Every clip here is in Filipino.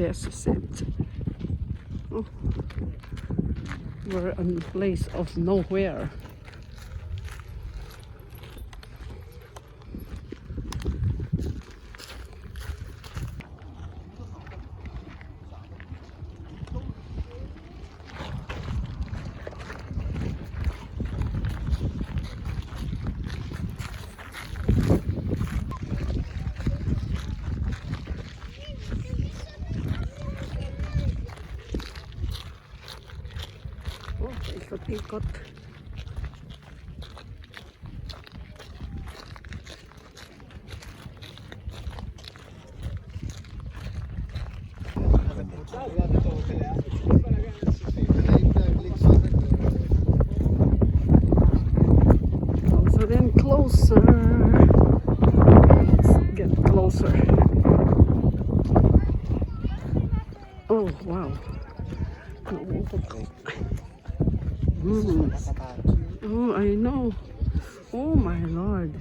Is it. Oh. We're in a place of nowhere. Ikot-ikot. Closer and closer. Get closer. Oh, wow. Mm. Oh, I know. Oh, my Lord.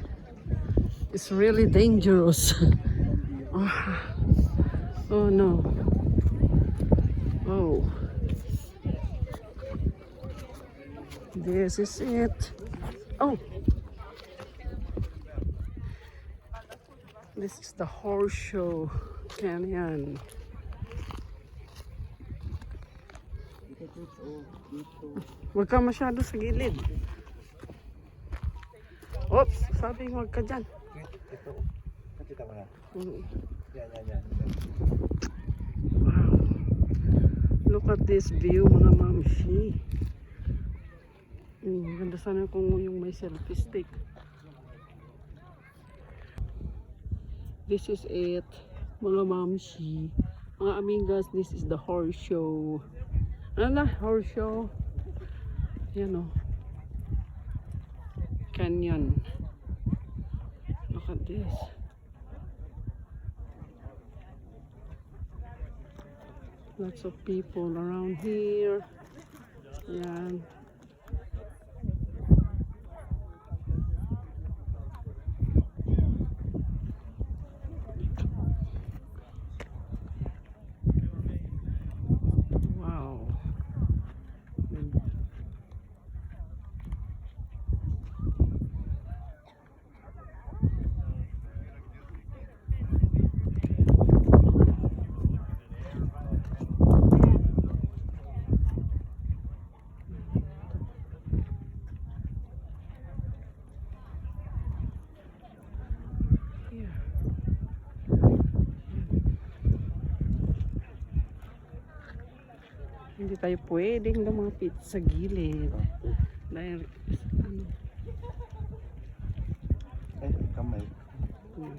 It's really dangerous. oh, oh no. Oh. This is it. Oh. This is the Horseshoe Canyon. Huwag ka masyado sa gilid. Oops, sabi huwag ka dyan. Ito. Nakita mo na. Mm. Yan, yan, yan. Wow. Look at this view mga mamshi. Mm, ganda sana kung yung may selfie stick. This is it. Mga mamshi. Mga amigas, this is the horse show. Ano na? Horse show. Yan o. Canyon. Look at this. Lots of people around here. Yan. Hindi tayo pwedeng lumapit sa gilid. Dahil, ano, Eh, kamay. hmm.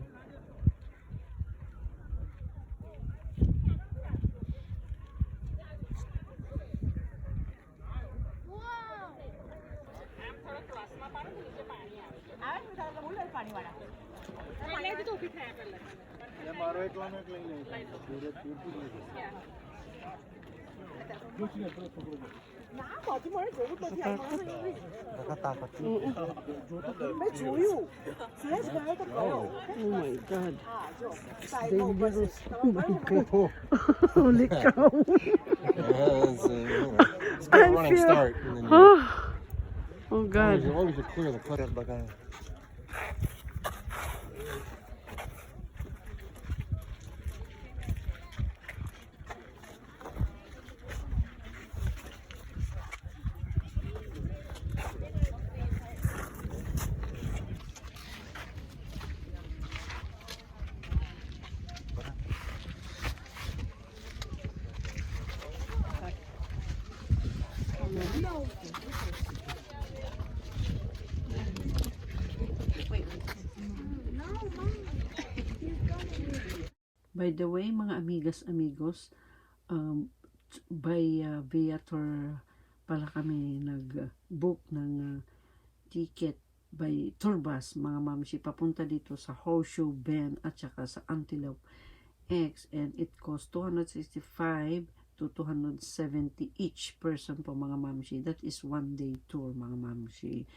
ये मारो एक 거짓말을 저것 같이 Oh my god. They go. I start. And then oh. oh god. As long as you clear the. Uh, By the way, mga amigas, amigos, um, by uh, Viator pala kami nag-book ng uh, ticket by Turbas, mga mamsi, papunta dito sa Horseshoe Bend at saka sa Antelope X and it cost 265 to 270 each person po mga mamsi. That is one day tour mga mamsi.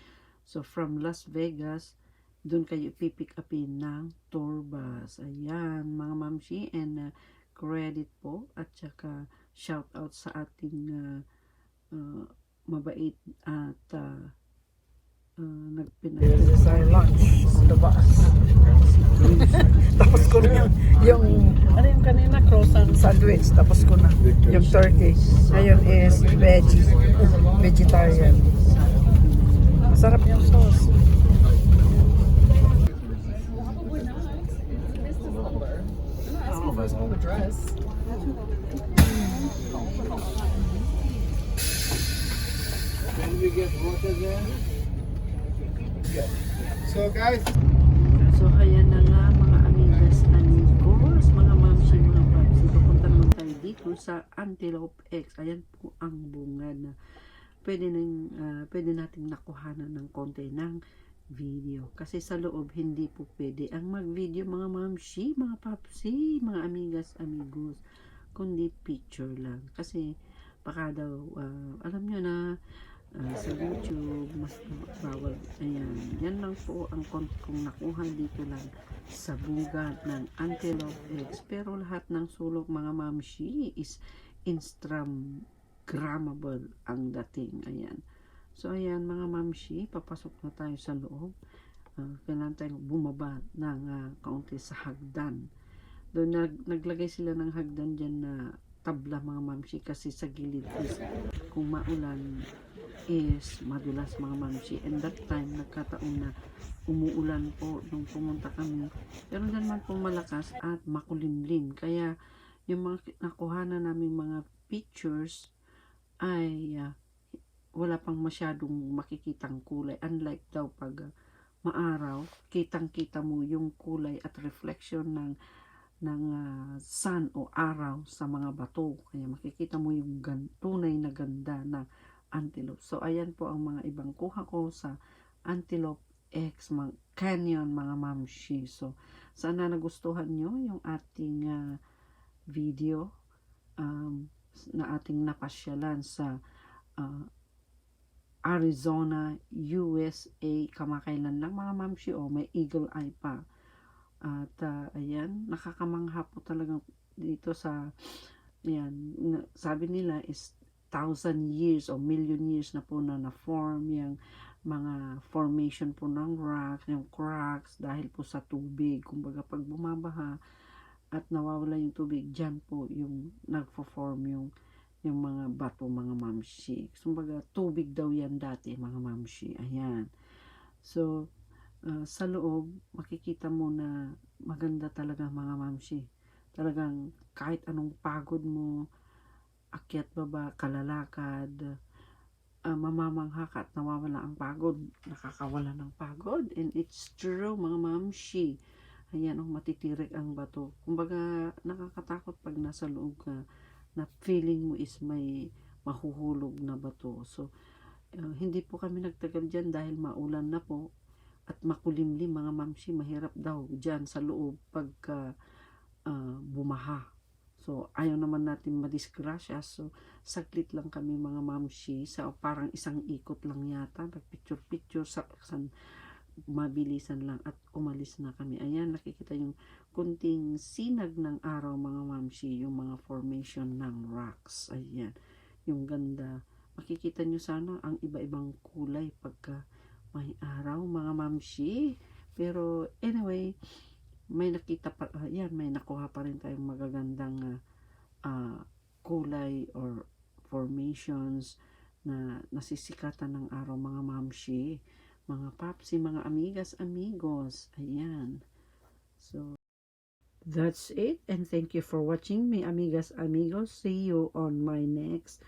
So from Las Vegas, doon kayo pipick upin ng tour bus. Ayan, mga mamsi. And uh, credit po at saka shout out sa ating uh, uh, mabait at uh, uh, nagpinag This is our lunch on the bus. tapos ko na yung, yung, ano yung kanina, croissant sandwich, tapos ko na. Yung turkey. Ngayon is veggie, vegetarian. Masarap yung sauce. Get water there? So guys, So, kaya na nga mga amigas, amigos, mga mamsi, mga papsi, papunta naman tayo dito sa Antelope X. Ayan po ang bunga na pwede, nang, ah, pwede nating nakuhanan ng konti ng video. Kasi sa loob, hindi po pwede ang mag-video mga mamsi, mga papsi, mga amigas, amigos, kundi picture lang. Kasi baka daw, ah, alam nyo na, ah, sa YouTube, mas bawal. Ayan. Yan lang po ang konti kong nakuha dito lang sa bugat ng Antelope Eggs. Pero lahat ng sulok mga mamshi is Instagrammable ang dating. Ayan. So, ayan mga mamshi, papasok na tayo sa loob. Ah, kailangan tayong bumaba ng ah, kaunti sa hagdan. Doon nag, naglagay sila ng hagdan dyan na tabla mga mamshi kasi sa gilid is kung maulan is madulas mga mamshi and that time nagkataon na umuulan po nung pumunta kami. Pero naman po malakas at makulimlim. Kaya yung mga nakuha na namin mga pictures ay ah, wala pang masyadong makikitang kulay. Unlike daw pag ah, maaraw kitang kita mo yung kulay at reflection ng ng ah, sun o araw sa mga bato. Kaya makikita mo yung gan, tunay na ganda ng antelope. So, ayan po ang mga ibang kuha ko sa Antelope X mga Canyon, mga mamshi. So, sana nagustuhan nyo yung ating ah, video um, na ating napasyalan sa ah, Arizona, USA. Kamakailan lang mga mamshi. O, may eagle eye pa. At ah, ayan, nakakamangha po talaga dito sa yan, sabi nila is thousand years o million years na po na na-form yung mga formation po ng rocks, yung cracks dahil po sa tubig. Kumbaga pag bumabaha at nawawala yung tubig, dyan po yung nagfo-form yung yung mga bato, mga mamshi. Kumbaga tubig daw yan dati, mga mamshi. Ayan. So, ah, sa loob, makikita mo na maganda talaga mga mamshi. Talagang kahit anong pagod mo, akyat baba, kalalakad, ah, mamamangha ka at nawawala ang pagod. Nakakawala ng pagod. And it's true, mga mamshi. Ayan, ang matitirik ang bato. Kumbaga, nakakatakot pag nasa loob ka na feeling mo is may mahuhulog na bato. So, ah, hindi po kami nagtagal dyan dahil maulan na po at makulimlim mga mamshi. Mahirap daw dyan sa loob pagka ah, bumaha. So, ayaw naman natin madisgrasya. So, saglit lang kami mga mamshi. Sa parang isang ikot lang yata. Nagpicture-picture sa, sa mabilisan lang at umalis na kami. Ayan, nakikita yung kunting sinag ng araw mga mamshi, yung mga formation ng rocks. Ayan, yung ganda. Makikita nyo sana ang iba-ibang kulay pagka may araw mga mamshi. Pero anyway, may nakita pa, ah, yan, may nakuha pa rin tayong magagandang ah, ah, kulay or formations na nasisikatan ng araw mga mamshi, mga papsi, mga amigas, amigos. Ayan. So, that's it. And thank you for watching me, amigas, amigos. See you on my next